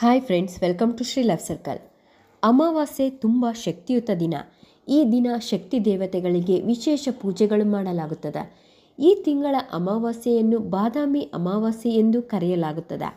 Hi friends welcome to Shri love circle ಅಮಾವಾಸ್ಯೆ ತುಂಬ ಶಕ್ತಿಯುತ ದಿನ. ಈ ದಿನ ಶಕ್ತಿ ದೇವತೆಗಳಿಗೆ ವಿಶೇಷ ಪೂಜೆಗಳು ಮಾಡಲಾಗುತ್ತದೆ. ಈ ತಿಂಗಳ ಅಮಾವಾಸ್ಯೆಯನ್ನು ಬಾದಾಮಿ ಅಮಾವಾಸ್ಯೆ ಎಂದು ಕರೆಯಲಾಗುತ್ತದೆ.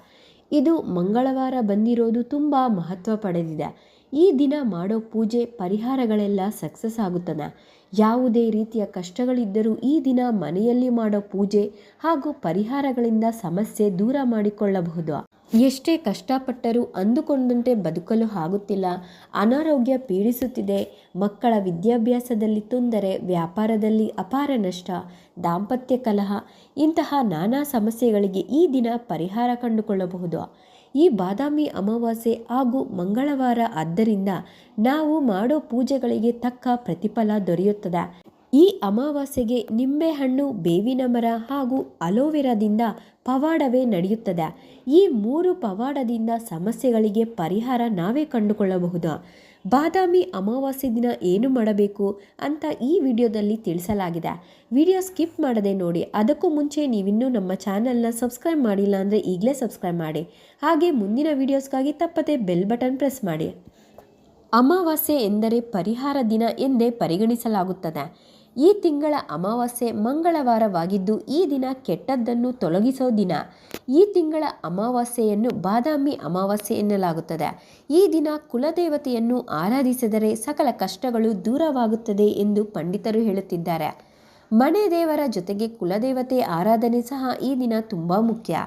ಇದು ಮಂಗಳವಾರ ಬಂದಿರೋದು ತುಂಬ ಮಹತ್ವ ಪಡೆದಿದೆ. ಈ ದಿನ ಮಾಡೋ ಪೂಜೆ ಪರಿಹಾರಗಳೆಲ್ಲ ಸಕ್ಸಸ್ ಆಗುತ್ತದೆ. ಯಾವುದೇ ರೀತಿಯ ಕಷ್ಟಗಳಿದ್ದರೂ ಈ ದಿನ ಮನೆಯಲ್ಲಿ ಮಾಡೋ ಪೂಜೆ ಹಾಗೂ ಪರಿಹಾರಗಳಿಂದ ಸಮಸ್ಯೆ ದೂರ ಮಾಡಿಕೊಳ್ಳಬಹುದು. ಎಷ್ಟೇ ಕಷ್ಟಪಟ್ಟರೂ ಅಂದುಕೊಂಡಂತೆ ಬದುಕಲು ಆಗುತ್ತಿಲ್ಲ. ಅನಾರೋಗ್ಯ ಪೀಡಿಸುತ್ತಿದೆ. ಮಕ್ಕಳ ವಿದ್ಯಾಭ್ಯಾಸದಲ್ಲಿ ತೊಂದರೆ, ವ್ಯಾಪಾರದಲ್ಲಿ ಅಪಾರ ನಷ್ಟ, ದಾಂಪತ್ಯ ಕಲಹ, ಇಂತಹ ನಾನಾ ಸಮಸ್ಯೆಗಳಿಗೆ ಈ ದಿನ ಪರಿಹಾರ ಕಂಡುಕೊಳ್ಳಬಹುದು. ಈ ಬಾದಾಮಿ ಅಮಾವಾಸ್ಯೆ ಹಾಗೂ ಮಂಗಳವಾರ ಆದ್ದರಿಂದ ನಾವು ಮಾಡೋ ಪೂಜೆಗಳಿಗೆ ತಕ್ಕ ಪ್ರತಿಫಲ ದೊರೆಯುತ್ತದೆ. ಈ ಅಮಾವಾಸ್ಯೆಗೆ ನಿಂಬೆಹಣ್ಣು, ಬೇವಿನ ಮರ ಹಾಗೂ ಅಲೋವೆರಾದಿಂದ ಪವಾಡವೇ ನಡೆಯುತ್ತದೆ. ಈ ಮೂರು ಪವಾಡದಿಂದ ಸಮಸ್ಯೆಗಳಿಗೆ ಪರಿಹಾರ ನಾವೇ ಕಂಡುಕೊಳ್ಳಬಹುದು. ಬಾದಾಮಿ ಅಮಾವಾಸ್ಯೆ ದಿನ ಏನು ಮಾಡಬೇಕು ಅಂತ ಈ ವಿಡಿಯೋದಲ್ಲಿ ತಿಳಿಸಲಾಗಿದೆ. ವಿಡಿಯೋ ಸ್ಕಿಪ್ ಮಾಡದೆ ನೋಡಿ, ಅದಕ್ಕೂ ಮುಂಚೆ ನೀವಿನ್ನೂ ನಮ್ಮ ಚಾನಲ್ನ ಸಬ್ಸ್ಕ್ರೈಬ್ ಮಾಡಿಲ್ಲ ಅಂದರೆ ಈಗಲೇ ಸಬ್ಸ್ಕ್ರೈಬ್ ಮಾಡಿ. ಹಾಗೆ ಮುಂದಿನ ವಿಡಿಯೋಸ್ಗಾಗಿ ತಪ್ಪದೆ ಬೆಲ್ ಬಟನ್ ಪ್ರೆಸ್ ಮಾಡಿ. ಅಮಾವಾಸ್ಯೆ ಎಂದರೆ ಪರಿಹಾರ ದಿನ ಎಂದೇ ಪರಿಗಣಿಸಲಾಗುತ್ತದೆ. ಈ ತಿಂಗಳ ಅಮಾವಾಸ್ಯೆ ಮಂಗಳವಾರವಾಗಿದ್ದು ಈ ದಿನ ಕೆಟ್ಟದ್ದನ್ನು ತೊಲಗಿಸೋ ದಿನ. ಈ ತಿಂಗಳ ಅಮಾವಾಸ್ಯೆಯನ್ನು ಬಾದಾಮಿ ಅಮಾವಾಸ್ಯೆ ಎನ್ನಲಾಗುತ್ತದೆ. ಈ ದಿನ ಕುಲದೇವತೆಯನ್ನು ಆರಾಧಿಸಿದರೆ ಸಕಲ ಕಷ್ಟಗಳು ದೂರವಾಗುತ್ತದೆ ಎಂದು ಪಂಡಿತರು ಹೇಳುತ್ತಿದ್ದಾರೆ. ಮನೆ ದೇವರ ಜೊತೆಗೆ ಕುಲದೇವತೆ ಆರಾಧನೆ ಸಹ ಈ ದಿನ ತುಂಬ ಮುಖ್ಯ.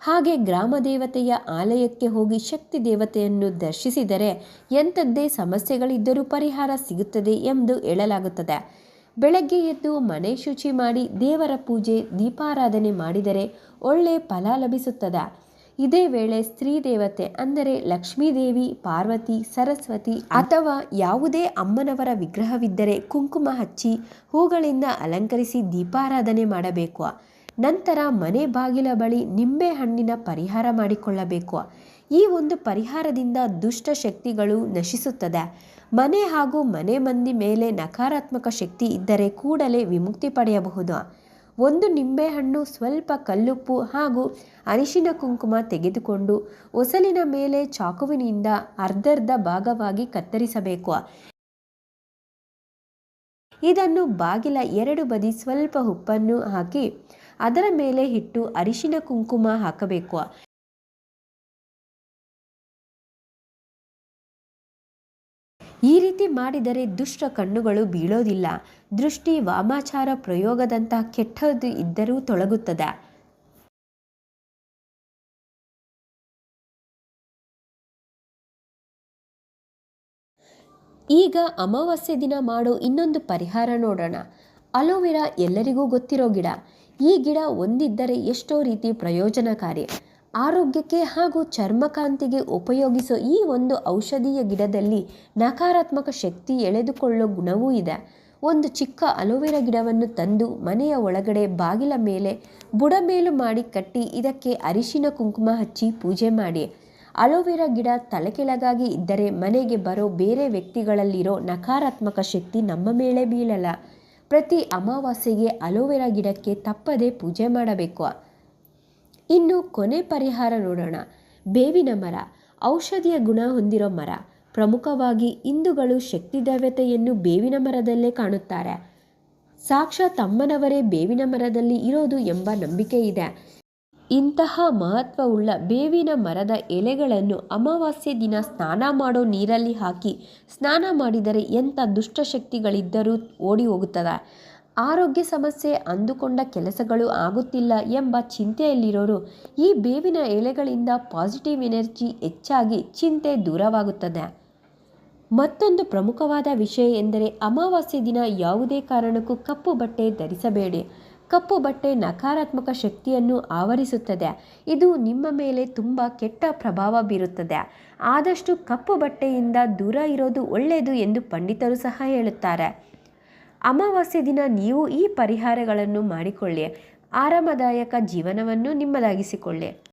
ಹಾಗೆ ಗ್ರಾಮ ದೇವತೆಯ ಆಲಯಕ್ಕೆ ಹೋಗಿ ಶಕ್ತಿ ದೇವತೆಯನ್ನು ದರ್ಶಿಸಿದರೆ ಎಂಥದ್ದೇ ಸಮಸ್ಯೆಗಳಿದ್ದರೂ ಪರಿಹಾರ ಸಿಗುತ್ತದೆ ಎಂದು ಹೇಳಲಾಗುತ್ತದೆ. ಬೆಳಗ್ಗೆ ಎದ್ದು ಮನೆ ಶುಚಿ ಮಾಡಿ ದೇವರ ಪೂಜೆ, ದೀಪಾರಾಧನೆ ಮಾಡಿದರೆ ಒಳ್ಳೆ ಫಲ ಲಭಿಸುತ್ತದೆ. ಇದೇ ವೇಳೆ ಸ್ತ್ರೀ ದೇವತೆ ಅಂದರೆ ಲಕ್ಷ್ಮೀದೇವಿ, ಪಾರ್ವತಿ, ಸರಸ್ವತಿ ಅಥವಾ ಯಾವುದೇ ಅಮ್ಮನವರ ವಿಗ್ರಹವಿದ್ದರೆ ಕುಂಕುಮ ಹಚ್ಚಿ ಹೂಗಳಿಂದ ಅಲಂಕರಿಸಿ ದೀಪಾರಾಧನೆ ಮಾಡಬೇಕು. ನಂತರ ಮನೆ ಬಾಗಿಲ ಬಳಿ ನಿಂಬೆ ಹಣ್ಣಿನ ಪರಿಹಾರ ಮಾಡಿಕೊಳ್ಳಬೇಕು. ಈ ಒಂದು ಪರಿಹಾರದಿಂದ ದುಷ್ಟ ಶಕ್ತಿಗಳು ನಶಿಸುತ್ತದೆ. ಮನೆ ಹಾಗೂ ಮನೆ ಮಂದಿ ಮೇಲೆ ನಕಾರಾತ್ಮಕ ಶಕ್ತಿ ಇದ್ದರೆ ಕೂಡಲೇ ವಿಮುಕ್ತಿ ಪಡೆಯಬಹುದು. ಒಂದು ನಿಂಬೆಹಣ್ಣು ಸ್ವಲ್ಪ ಕಲ್ಲುಪ್ಪು ಹಾಗೂ ಅರಿಶಿನ ಕುಂಕುಮ ತೆಗೆದುಕೊಂಡು ಒಸಲಿನ ಮೇಲೆ ಚಾಕುವಿನಿಂದ ಅರ್ಧರ್ಧ ಭಾಗವಾಗಿ ಕತ್ತರಿಸಬೇಕು. ಇದನ್ನು ಬಾಗಿಲ ಎರಡು ಬದಿ ಸ್ವಲ್ಪ ಉಪ್ಪನ್ನು ಹಾಕಿ ಅದರ ಮೇಲೆ ಇಟ್ಟು ಅರಿಶಿನ ಕುಂಕುಮ ಹಾಕಬೇಕು. ಈ ರೀತಿ ಮಾಡಿದರೆ ದುಷ್ಟ ಕಣ್ಣುಗಳು ಬೀಳೋದಿಲ್ಲ. ದೃಷ್ಟಿ ವಾಮಾಚಾರ ಪ್ರಯೋಗದಂತಹ ಕೆಟ್ಟದ್ದು ಇದ್ದರೂ ತೊಳಗುತ್ತದೆ. ಈಗ ಅಮಾವಾಸ್ಯೆ ದಿನ ಮಾಡೋ ಇನ್ನೊಂದು ಪರಿಹಾರ ನೋಡೋಣ. ಅಲೋವೆರಾ ಎಲ್ಲರಿಗೂ ಗೊತ್ತಿರೋ ಗಿಡ. ಈ ಗಿಡ ಒಂದಿದ್ದರೆ ಎಷ್ಟೋ ರೀತಿ ಪ್ರಯೋಜನಕಾರಿ. ಆರೋಗ್ಯಕ್ಕೆ ಹಾಗೂ ಚರ್ಮಕಾಂತಿಗೆ ಉಪಯೋಗಿಸೋ ಈ ಒಂದು ಔಷಧೀಯ ಗಿಡದಲ್ಲಿ ನಕಾರಾತ್ಮಕ ಶಕ್ತಿ ಎಳೆದುಕೊಳ್ಳೋ ಗುಣವೂ ಇದೆ. ಒಂದು ಚಿಕ್ಕ ಅಲೋವೆರಾ ಗಿಡವನ್ನು ತಂದು ಮನೆಯ ಒಳಗಡೆ ಬಾಗಿಲ ಮೇಲೆ ಬುಡಮೇಲು ಮಾಡಿ ಕಟ್ಟಿ ಇದಕ್ಕೆ ಅರಿಶಿನ ಕುಂಕುಮ ಹಚ್ಚಿ ಪೂಜೆ ಮಾಡಿ. ಅಲೋವೆರಾ ಗಿಡ ತಲೆಕೆಳಗಾಗಿ ಇದ್ದರೆ ಮನೆಗೆ ಬರೋ ಬೇರೆ ವ್ಯಕ್ತಿಗಳಲ್ಲಿರೋ ನಕಾರಾತ್ಮಕ ಶಕ್ತಿ ನಮ್ಮ ಮೇಲೆ ಬೀಳಲ್ಲ. ಪ್ರತಿ ಅಮಾವಾಸ್ಯೆಗೆ ಅಲೋವೆರಾ ಗಿಡಕ್ಕೆ ತಪ್ಪದೇ ಪೂಜೆ ಮಾಡಬೇಕು. ಇನ್ನು ಕೊನೆ ಪರಿಹಾರ ನೋಡೋಣ. ಬೇವಿನ ಮರ, ಔಷಧಿಯ ಗುಣ ಹೊಂದಿರೋ ಮರ. ಪ್ರಮುಖವಾಗಿ ಹಿಂದೂಗಳು ಶಕ್ತಿ ದೇವತೆಯನ್ನು ಬೇವಿನ ಮರದಲ್ಲೇ ಕಾಣುತ್ತಾರೆ. ಸಾಕ್ಷಾತ್ ಅಮ್ಮನವರೇ ಬೇವಿನ ಮರದಲ್ಲಿ ಇರೋದು ಎಂಬ ನಂಬಿಕೆ ಇದೆ. ಇಂತಹ ಮಹತ್ವವುಳ್ಳ ಬೇವಿನ ಮರದ ಎಲೆಗಳನ್ನು ಅಮಾವಾಸ್ಯೆ ದಿನ ಸ್ನಾನ ಮಾಡೋ ನೀರಲ್ಲಿ ಹಾಕಿ ಸ್ನಾನ ಮಾಡಿದರೆ ಎಂಥ ದುಷ್ಟಶಕ್ತಿಗಳಿದ್ದರೂ ಓಡಿ ಹೋಗುತ್ತದೆ? ಆರೋಗ್ಯ ಸಮಸ್ಯೆ ಅಂದುಕೊಂಡ ಕೆಲಸಗಳು ಆಗುತ್ತಿಲ್ಲ ಎಂಬ ಚಿಂತೆಯಲ್ಲಿರೋರು ಈ ಬೇವಿನ ಎಲೆಗಳಿಂದ ಪಾಸಿಟಿವ್ ಎನರ್ಜಿ ಹೆಚ್ಚಾಗಿ ಚಿಂತೆ ದೂರವಾಗುತ್ತದೆ. ಮತ್ತೊಂದು ಪ್ರಮುಖವಾದ ವಿಷಯ ಎಂದರೆ ಅಮಾವಾಸ್ಯೆ ದಿನ ಯಾವುದೇ ಕಾರಣಕ್ಕೂ ಕಪ್ಪು ಬಟ್ಟೆ ಧರಿಸಬೇಡಿ. ಕಪ್ಪು ಬಟ್ಟೆ ನಕಾರಾತ್ಮಕ ಶಕ್ತಿಯನ್ನು ಆವರಿಸುತ್ತದೆ. ಇದು ನಿಮ್ಮ ಮೇಲೆ ತುಂಬ ಕೆಟ್ಟ ಪ್ರಭಾವ ಬೀರುತ್ತದೆ. ಆದಷ್ಟು ಕಪ್ಪು ಬಟ್ಟೆಯಿಂದ ದೂರ ಇರೋದು ಒಳ್ಳೆಯದು ಎಂದು ಪಂಡಿತರು ಸಹ ಹೇಳುತ್ತಾರೆ. ಅಮಾವಾಸ್ಯೆ ದಿನ ನೀವು ಈ ಪರಿಹಾರಗಳನ್ನು ಮಾಡಿಕೊಳ್ಳಿ. ಆರಾಮದಾಯಕ ಜೀವನವನ್ನು ನಿಮ್ಮದಾಗಿಸಿಕೊಳ್ಳಿ.